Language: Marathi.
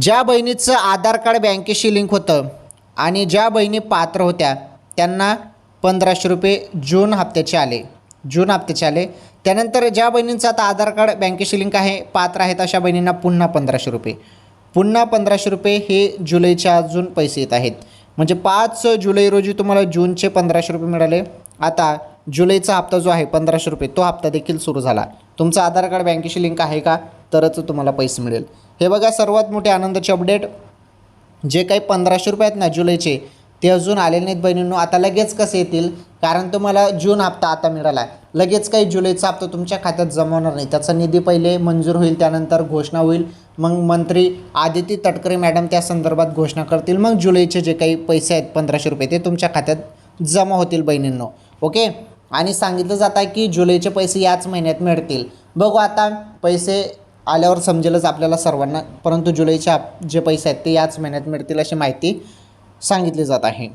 ज्या बहिणीचं आधार कार्ड बँकेशी लिंक होतं आणि ज्या बहिणी पात्र होत्या त्यांना पंधराशे रुपये जून हप्त्याचे आले. जून हप्त्याचे आले. त्यानंतर ज्या बहिणींचं आता आधार कार्ड बँकेशी लिंक आहे पात्र आहेत अशा बहिणींना पुन्हा पंधराशे रुपये. पुन्हा पंधराशे रुपये हे जुलैच्या अजून पैसे येत आहेत. म्हणजे पाच जुलै रोजी तुम्हाला जूनचे पंधराशे रुपये मिळाले. आता जुलैचा हप्ता जो आहे पंधराशे रुपये तो हप्ता देखील सुरू झाला. तुमचं आधार कार्ड बँकेशी लिंक आहे का? तरच तुम्हाला पैसे मिळेल. हे बघा सर्वात मोठे आनंदाचे अपडेट जे काही पंधराशे रुपये आहेत ना जुलैचे ते अजून आलेले नाहीत बहिणींनो. आता लगेच कसे येतील? कारण तुम्हाला जून हप्ता आता मिळाला आहे. लगेच काही जुलैचा हप्ता तुमच्या खात्यात जमवणार नाही. त्याचा निधी पहिले मंजूर होईल त्यानंतर घोषणा होईल. मग मंत्री आदिती तटकरे मॅडम त्या संदर्भात घोषणा करतील. मग जुलैचे जे काही पैसे आहेत पंधराशे रुपये ते तुमच्या खात्यात जमा होतील बहिणींनो. ओके? आणि सांगितलं जात आहे की जुलैचे पैसे याच महिन्यात मिळतील. बघू आता पैसे आल्यावर समजेलच आपल्याला सर्वांना. परंतु जुलैचे जे पैसे आहेत ते याच महिन्यात मिळतील अशी माहिती सांगितली जात आहे.